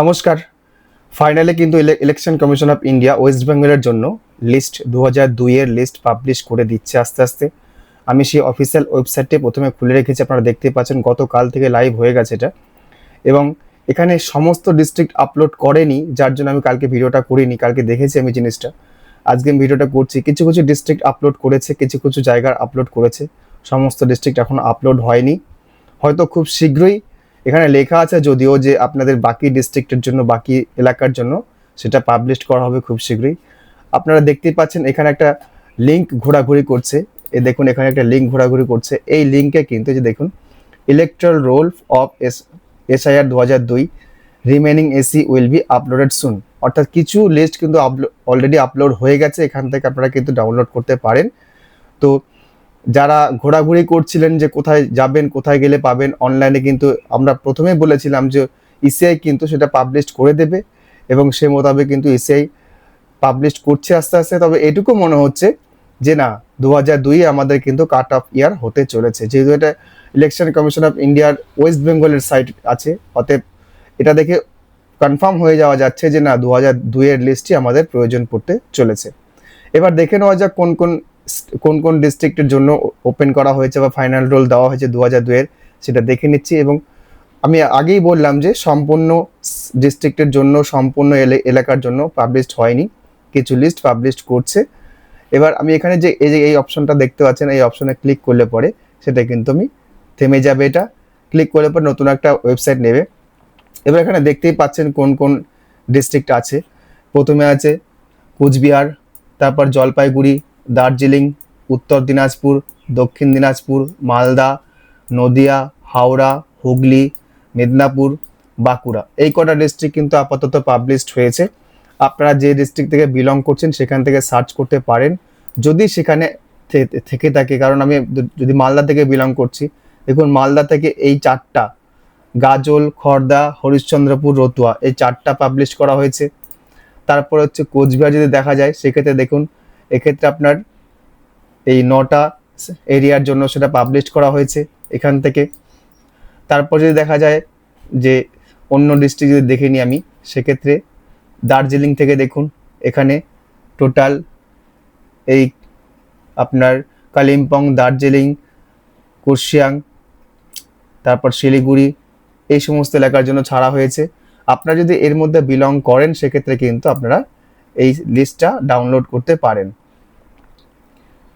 নমস্কার। ফাইনালে কিন্তু election commission of India West বেঙ্গলের জন্য লিস্ট দু হাজার দুইয়ের লিস্ট পাবলিশ করে দিচ্ছে আস্তে আস্তে। আমি সেই অফিসিয়াল ওয়েবসাইটে প্রথমে খুলে রেখেছি, আপনারা দেখতে পাচ্ছেন গতকাল থেকে লাইভ হয়ে গেছে এটা। এবং এখানে সমস্ত ডিস্ট্রিক্ট আপলোড করেনি, যার জন্য আমি কালকে ভিডিওটা করিনি, কালকে দেখেছি আমি জিনিসটা। আজকে আমি ভিডিওটা করছি, কিছু কিছু ডিস্ট্রিক্ট আপলোড করেছে, কিছু কিছু জায়গার আপলোড করেছে। সমস্ত ডিস্ট্রিক্ট এখন আপলোড হয়নি। হয়তো খুব শীঘ্রই এখানে লেখা আছে যদিও যে আপনাদের বাকি ডিস্ট্রিক্টের জন্য, বাকি এলাকার জন্য সেটা পাবলিশ করা হবে খুব শীঘ্রই। আপনারা দেখতেই পাচ্ছেন এখানে একটা লিঙ্ক ঘোরাঘুরি করছে। এ দেখুন, এখানে একটা লিঙ্ক ঘোরাঘুরি করছে। এই লিঙ্কে কিন্তু যে দেখুন electoral roll of S SIR দু হাজার দুই remaining AC will be uploaded soon অর্থাৎ কিছু লিস্ট কিন্তু অলরেডি আপলোড হয়ে গেছে। এখান থেকে আপনারা কিন্তু ডাউনলোড করতে পারেন। তো যারা ঘোরাঘুরি করছিলেন যে কোথায় যাবেন, কোথায় গেলে পাবেন অনলাইনে কিন্তু আমরা প্রথমেই বলেছিলাম যে ইসিআই কিন্তু সেটা পাবলিশ করে দেবে এবং সে মোতাবেক কিন্তু ইসিআই পাবলিশ করছে আস্তে আস্তে। তবে এটুকু মনে হচ্ছে যে না দু হাজার দুই আমাদের কিন্তু কাট অফ ইয়ার হতে চলেছে। যেহেতু এটা ইলেকশন কমিশন অফ ইন্ডিয়ার ওয়েস্ট বেঙ্গলের সাইট আছে, অতএব এটা দেখে কনফার্ম হয়ে যাওয়া যাচ্ছে যে না দু হাজার দুইয়ের লিস্টই আমাদের প্রয়োজন পড়তে চলেছে। এবার দেখে নেওয়া যাক কোন কোন কোন কোন ডিস্ট্রিক্টের জন্য ওপেন করা হয়েছে বা ফাইনাল রোল দেওয়া হয়েছে দু হাজার দুয়ের সেটা দেখে নিচ্ছি এবং আমি আগেই বললাম যে সম্পূর্ণ ডিস্ট্রিক্টের জন্য, সম্পূর্ণ এলে- এলাকার জন্য পাবলিশড হয়নি। কিছু লিস্ট পাবলিশড করছে। এবার আমি এখানে যে, এই যে, এই অপশনটা দেখতে পাচ্ছেন, এই অপশনে ক্লিক করলে পরে সেটা কিন্তু আমি থেমে যাবে এটা। ক্লিক করলে পরে নতুন একটা ওয়েবসাইট নেবে। এবার এখানে দেখতেই পাচ্ছেন কোন কোন ডিস্ট্রিক্ট আছে। প্রথমে আছে কুচবিহার, তারপর জলপাইগুড়ি দার্জিলিং, উত্তর দিনাজপুর, দক্ষিণ দিনাজপুর, মালদা, নদিয়া, হাওড়া, হুগলি, মেদিনীপুর, বাঁকুড়া। এই কটা ডিস্ট্রিক্ট কিন্তু আপাতত পাবলিশড হয়েছে। আপনারা যে ডিস্ট্রিক্ট থেকে বিলং করছেন সেখান থেকে সার্চ করতে পারেন। যদি সেখানে থেকে থাকে, কারণ আমি যদি মালদা থেকে বিলং করছি, দেখুন মালদা থেকে এই চারটা, গাজল, খর্দা, হরিশ্চন্দ্রপুর, রতুয়া, এই চারটা পাবলিশ করা হয়েছে। তারপর হচ্ছে কোচবিহার যদি দেখা যায়, সেক্ষেত্রে দেখুন এক্ষেত্রে আপনার এই নটা এরিয়ার জন্য সেটা পাবলিশ করা হয়েছে এখান থেকে। তারপর যদি দেখা যায় যে অন্য ডিস্ট্রিক্ট যদি দেখে নিই আমি, সেক্ষেত্রে দার্জিলিং থেকে দেখুন, এখানে টোটাল এই আপনার কালিম্পং দার্জিলিং কুর্শিয়াং তারপর শিলিগুড়ি, এই সমস্ত এলাকার জন্য ছাড়া হয়েছে। আপনারা যদি এর মধ্যে বিলং করেন, সেক্ষেত্রে কিন্তু আপনারা এই লিস্টটা ডাউনলোড করতে পারেন।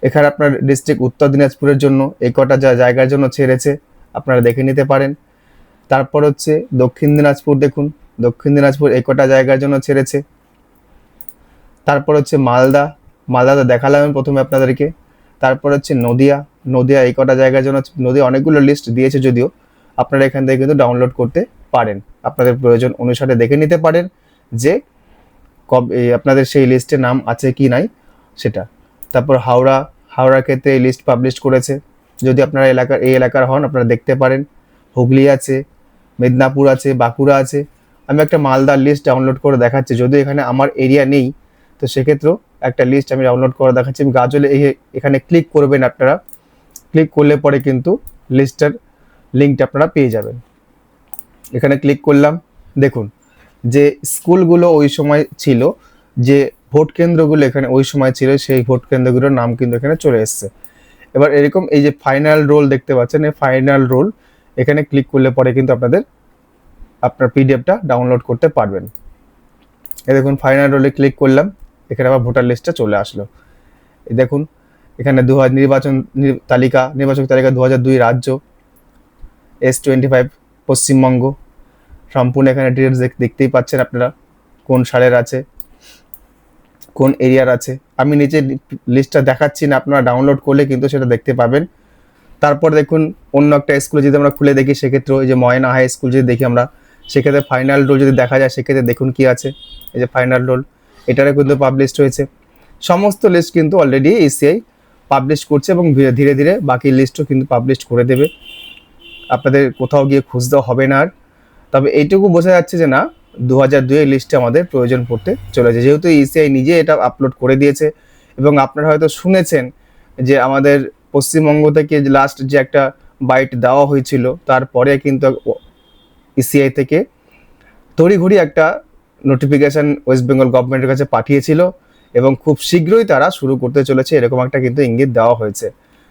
এখানে আপনার ডিস্ট্রিক্ট উত্তর দিনাজপুরের জন্য, এই কটা যা জায়গার জন্য ছেড়েছে, আপনারা দেখে নিতে পারেন। তারপর হচ্ছে দক্ষিণ দিনাজপুর দেখুন, দক্ষিণ দিনাজপুর এই কটা জায়গার জন্য ছেড়েছে। তারপর হচ্ছে মালদা মালদাতে দেখালাম প্রথমে আপনাদেরকে। তারপর হচ্ছে নদিয়া নদিয়া এই কটা জায়গার জন্য নদিয়া অনেকগুলো লিস্ট দিয়েছে যদিও, আপনারা এখান থেকে কিন্তু ডাউনলোড করতে পারেন। আপনাদের প্রয়োজন অনুসারে দেখে নিতে পারেন যে কবে আপনাদের সেই লিস্টে নাম আছে কি নাই সেটা। তারপর হাওড়া হাওড়ার ক্ষেত্রে এই লিস্ট পাবলিশ করেছে। যদি আপনারা এলাকার, এই এলাকার হন, আপনারা দেখতে পারেন। হুগলি আছে, মেদিনীপুর আছে, বাঁকুড়া আছে। আমি একটা মালদার লিস্ট ডাউনলোড করে দেখাচ্ছি। যদি এখানে আমার এরিয়া নেই, তো সেক্ষেত্রেও একটা লিস্ট আমি ডাউনলোড করে দেখাচ্ছি। আমি গাজলে এই এখানে ক্লিক করবেন আপনারা। ক্লিক করলে পরে কিন্তু লিস্টের লিঙ্কটা আপনারা পেয়ে যাবেন। এখানে ক্লিক করলাম। দেখুন, যে স্কুলগুলো ওই সময় ছিল, যে ভোট কেন্দ্রগুলো এখানে ওই সময় ছিল, সেই ভোট কেন্দ্রগুলোর নাম কিন্তু এখানে চলে এসছে। এবার এরকম এই যে ফাইনাল রোল দেখতে পাচ্ছেন, এই ফাইনাল রোল এখানে ক্লিক করলে পরে কিন্তু আপনাদের আপনার পিডিএফটা ডাউনলোড করতে পারবেন। এ দেখুন ফাইনাল রোলে ক্লিক করলাম, এখানে আবার ভোটার লিস্টটা চলে আসলো। দেখুন, এখানে দু হাজার নির্বাচন তালিকা, নির্বাচক তালিকা দু হাজার দুই রাজ্য এস টোয়েন্টি ফাইভ পশ্চিমবঙ্গ, সম্পূর্ণ এখানে ডিটেলস দেখতেই পাচ্ছেন আপনারা, কোন সালের আছে কোন এরিয়ার আছে? আমি নিচে লিস্টটা দেখাচ্ছি না, আপনারা ডাউনলোড করলে কিন্তু সেটা দেখতে পাবেন। তারপর দেখুন, অন্য একটা স্কুলে যদি আমরা খুলে দেখি, সেক্ষেত্রে ওই যে ময়না হাই স্কুল যদি দেখি আমরা, সেক্ষেত্রে ফাইনাল রোল যদি দেখা যায়, সেক্ষেত্রে দেখুন কি আছে, এই যে ফাইনাল রোল এটারও কিন্তু পাবলিশড হয়েছে। সমস্ত লিস্ট কিন্তু অলরেডি এসিআই পাবলিশ করছে এবং ধীরে ধীরে বাকি লিস্টও কিন্তু পাবলিশ করে দেবে। আপনাদের কোথাও গিয়ে খুঁজতে হবে না আর। তবে এইটুকু বোঝা যাচ্ছে যে না দু হাজার দুইয়ের লিস্টে আমাদের প্রয়োজন পড়তে চলেছে। যেহেতু ইসিআই নিজে এটা আপলোড করে দিয়েছে এবং আপনারা হয়তো শুনেছেন যে আমাদের পশ্চিমবঙ্গ থেকে লাস্ট যে একটা বাইট দেওয়া হয়েছিল, তারপরে কিন্তু ইসিআই থেকে তড়িঘড়ি একটা নোটিফিকেশন ওয়েস্ট বেঙ্গল গভর্নমেন্টের কাছে পাঠিয়েছিল এবং খুব শীঘ্রই তারা শুরু করতে চলেছে। এরকম একটা কিন্তু ইঙ্গিত দেওয়া হয়েছে,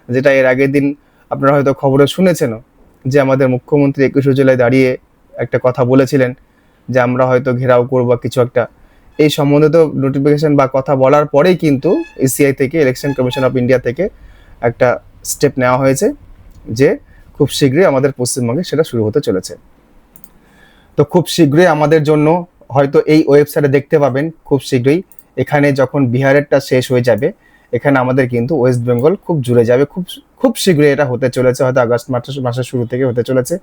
যেটা এর আগের দিন আপনারা হয়তো খবরে শুনেছেন যে আমাদের মুখ্যমন্ত্রী একুশে জুলাই দাঁড়িয়ে একটা কথা বলেছিলেন যে আমরা হয়তো ঘেরাও করব বা কিছু একটা। এই সম্বন্ধিত নোটিফিকেশন বা কথা বলার পরেই কিন্তু ইসিআই থেকে ইলেকশন কমিশন অফ ইন্ডিয়া থেকে একটা স্টেপ নেওয়া হয়েছে যে খুব শীঘ্রই আমাদের পশ্চিমবঙ্গে সেটা শুরু হতে চলেছে। তো খুব শীঘ্রই আমাদের জন্য হয়তো এই ওয়েবসাইটে দেখতে পাবেন খুব শীঘ্রই। এখানে যখন বিহারেরটা শেষ হয়ে যাবে, এখানে আমাদের কিন্তু ওয়েস্ট বেঙ্গল খুব জুড়ে যাবে। খুব খুব শীঘ্রই এটা হতে চলেছে, হয়তো আগস্ট মাসের মাসের শুরু থেকে হতে চলেছে।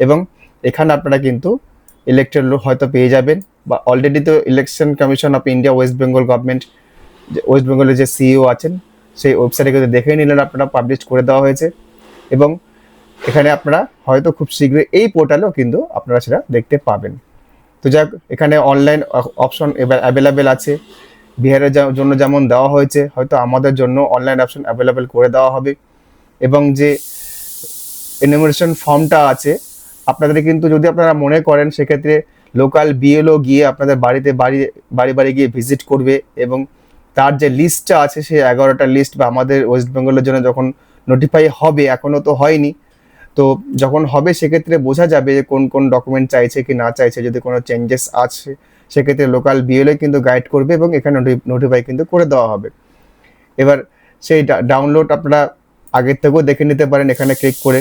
এবং এখানে আপনারা কিন্তু ইলেকটেড লোক হয়তো পেয়ে যাবেন। বা অলরেডি তো election commission of India West Bengal government West বেঙ্গলের যে সিইও আছেন, সেই ওয়েবসাইটে কিন্তু দেখে নিলেন, আপনারা পাবলিশ করে দেওয়া হয়েছে। এবং এখানে আপনারা হয়তো খুব শীঘ্রই এই পোর্টালেও কিন্তু আপনারা সেটা দেখতে পাবেন। তো যাক, এখানে অনলাইন অপশন এবার অ্যাভেলেবেল আছে। বিহারের জন্য যেমন দেওয়া হয়েছে, হয়তো আমাদের জন্য অনলাইন অপশন অ্যাভেলেবেল করে দেওয়া হবে। এবং যে এনিমেশন ফর্মটা আছে আপনাদের কিন্তু যদি আপনারা মনে করেন, সেক্ষেত্রে লোকাল বিএলও গিয়ে আপনাদের বাড়িতে বাড়ি বাড়ি বাড়ি গিয়ে ভিজিট করবে এবং তার যে লিস্টটা আছে, সেই এগারোটা লিস্ট বা আমাদের ওয়েস্ট বেঙ্গলের জন্য যখন নোটিফাই হবে এখনও তো হয়নি। তো যখন হবে, সেক্ষেত্রে বোঝা যাবে যে কোন কোন ডকুমেন্ট চাইছে কি না চাইছে। যদি কোনো চেঞ্জেস আছে, সেক্ষেত্রে লোকাল বিএলও কিন্তু গাইড করবে এবং এখানে নোটিফাই কিন্তু করে দেওয়া হবে। এবার সেই ডাউনলোড আপনারা আগের থেকেও দেখে নিতে পারেন, এখানে ক্লিক করে।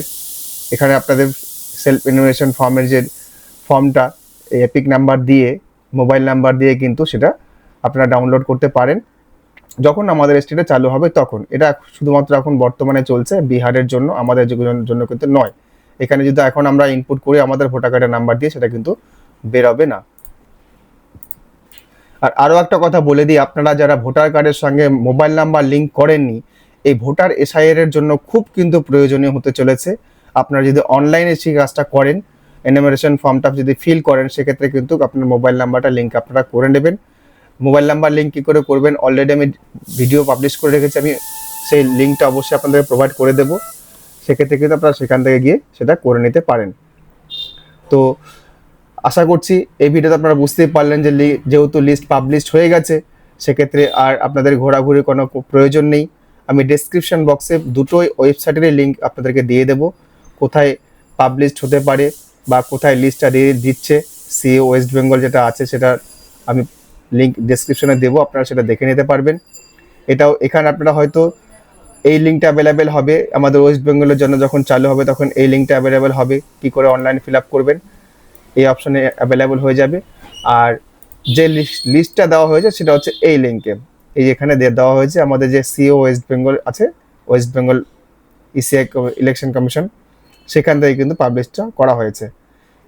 এখানে আপনাদের সেলফ ইনোভেশন ফর্মের যে ফর্মটা এপিক নাম্বার দিয়ে মোবাইল নাম্বার দিয়ে কিন্তু সেটা আপনারা ডাউনলোড করতে পারেন। যখন আমাদের স্টেটে চালু হবে তখন। এটা শুধুমাত্র এখন বর্তমানে চলছে বিহারের জন্য, আমাদের জন্য কিন্তু নয়। এখানে যদি এখন আমরা ইনপুট করি আমাদের ভোটার কার্ডের নাম্বার দিয়ে, সেটা কিন্তু বেরোবে না। আর আরও একটা কথা বলে দিই, আপনারা যারা ভোটার কার্ডের সঙ্গে মোবাইল নাম্বার লিঙ্ক করেননি, এই ভোটার এসআইআর এর জন্য খুব কিন্তু প্রয়োজনীয় হতে চলেছে। আপনারা যদি অনলাইনে সেই কাজটা করেন এনিমেশন ফর্মটা যদি ফিল করেন, সেক্ষেত্রে কিন্তু আপনার মোবাইল নাম্বারটা লিঙ্ক আপনারা করে নেবেন। মোবাইল নাম্বার লিঙ্ক কী করে করবেন অলরেডি আমি ভিডিও পাবলিশ করে রেখেছি, আমি সেই লিঙ্কটা অবশ্যই আপনাদের প্রোভাইড করে দেবো। সেক্ষেত্রে কিন্তু আপনারা সেখান থেকে গিয়ে সেটা করে নিতে পারেন। তো আশা করছি এই ভিডিওতে আপনারা বুঝতেই পারলেন যে যেহেতু লিস্ট পাবলিশড হয়ে গেছে, সেক্ষেত্রে আর আপনাদের ঘোরাঘুরি কোনো প্রয়োজন নেই। আমি ডেসক্রিপশন বক্সে দুটোই ওয়েবসাইটেরই লিঙ্ক আপনাদেরকে দিয়ে দেবো। কোথায় পাবলিশড হতে পারে বা কোথায় লিস্টটা দিয়ে দিচ্ছে সিএ ওয়েস্ট বেঙ্গল যেটা আছে সেটা আমি লিঙ্ক ডেসক্রিপশনে দেবো, আপনারা সেটা দেখে নিতে পারবেন। এটাও এখানে আপনারা হয়তো এই লিঙ্কটা অ্যাভেলেবেল হবে, আমাদের ওয়েস্ট বেঙ্গলের জন্য যখন চালু হবে তখন এই লিঙ্কটা অ্যাভেলেবেল হবে, কি করে অনলাইন ফিল আপ করবেন, এই অপশনে অ্যাভেলেবেল হয়ে যাবে। আর যে লিস্টটা দেওয়া হয়েছে সেটা হচ্ছে এই লিঙ্কে এই এখানে দেওয়া হয়েছে আমাদের যে সিও ওয়েস্ট বেঙ্গল আছে West Bengal ECI election commission সেখান থেকে কিন্তু পাবলিশটা করা হয়েছে।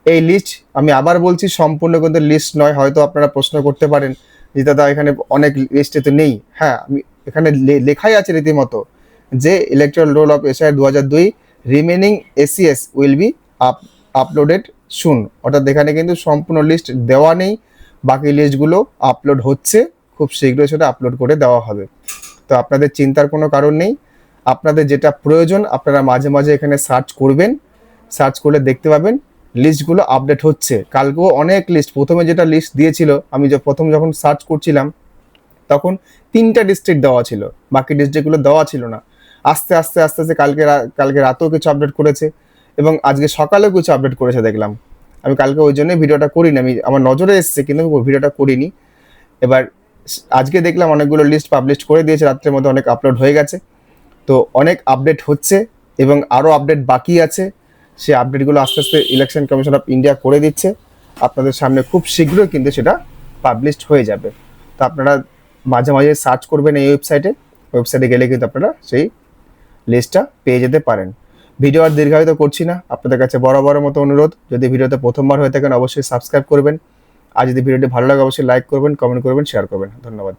এই লিস্ট আমি আবার বলছি, সম্পূর্ণ কিন্তু লিস্ট নয়, হয়তো আপনারা প্রশ্ন করতে পারেন, যে দাদা, এখানে অনেক লিস্টে তো নেই। হ্যাঁ আমি এখানে লেখাই আছে রীতিমতো যে ইলেকট্রাল রোল অফ এসআই দু হাজার দুই remaining ACS will be up uploaded soon অর্থাৎ এখানে কিন্তু সম্পূর্ণ লিস্ট দেওয়া নেই, বাকি লিস্টগুলো আপলোড হচ্ছে, খুব শীঘ্রই সেটা আপলোড করে দেওয়া হবে। তো আপনাদের চিন্তার কোনো কারণ নেই আপনাদের যেটা প্রয়োজন, আপনারা মাঝে মাঝে এখানে সার্চ করবেন। সার্চ করলে দেখতে পাবেন লিস্টগুলো আপডেট হচ্ছে। কালকেও অনেক লিস্ট প্রথমে যেটা লিস্ট দিয়েছিল, আমি যে প্রথম যখন সার্চ করছিলাম, তখন তিনটা ডিস্ট্রিক্ট দেওয়া ছিল। বাকি ডিস্ট্রিক্টগুলো দেওয়া ছিল না। আস্তে আস্তে আস্তে আস্তে কালকে কালকে রাতেও কিছু আপডেট করেছে এবং আজকে সকালেও কিছু আপডেট করেছে দেখলাম। আমি কালকে ওই জন্যই ভিডিওটা করিনি, আমি, আমার নজরে এসেছে, কিন্তু আমি ভিডিওটা করিনি। এবার আজকে দেখলাম অনেকগুলো লিস্ট পাবলিশ করে দিয়েছে, রাত্রের মধ্যে অনেক আপলোড হয়ে গেছে। তো অনেক আপডেট হচ্ছে এবং আরও আপডেট বাকি আছে। সেই আপডেটগুলো আস্তে আস্তে ইলেকশন কমিশন অফ ইন্ডিয়া করে দিচ্ছে। আপনাদের সামনে খুব শীঘ্রই কিন্তু সেটা পাবলিশড হয়ে যাবে। তো আপনারা মাঝে মাঝে সার্চ করবেন এই ওয়েবসাইটে ওয়েবসাইটে গেলে কিন্তু আপনারা সেই লিস্টটা পেয়ে যেতে পারেন। ভিডিও আর দীর্ঘায়িত করছি না। আপনাদের কাছে বড় মতো অনুরোধ। যদি ভিডিওতে প্রথমবার হয়ে থাকেন অবশ্যই সাবস্ক্রাইব করবেন। আর যদি ভিডিওটি ভালো লাগে, অবশ্যই লাইক করবেন কমেন্ট করবেন শেয়ার করবেন। ধন্যবাদ।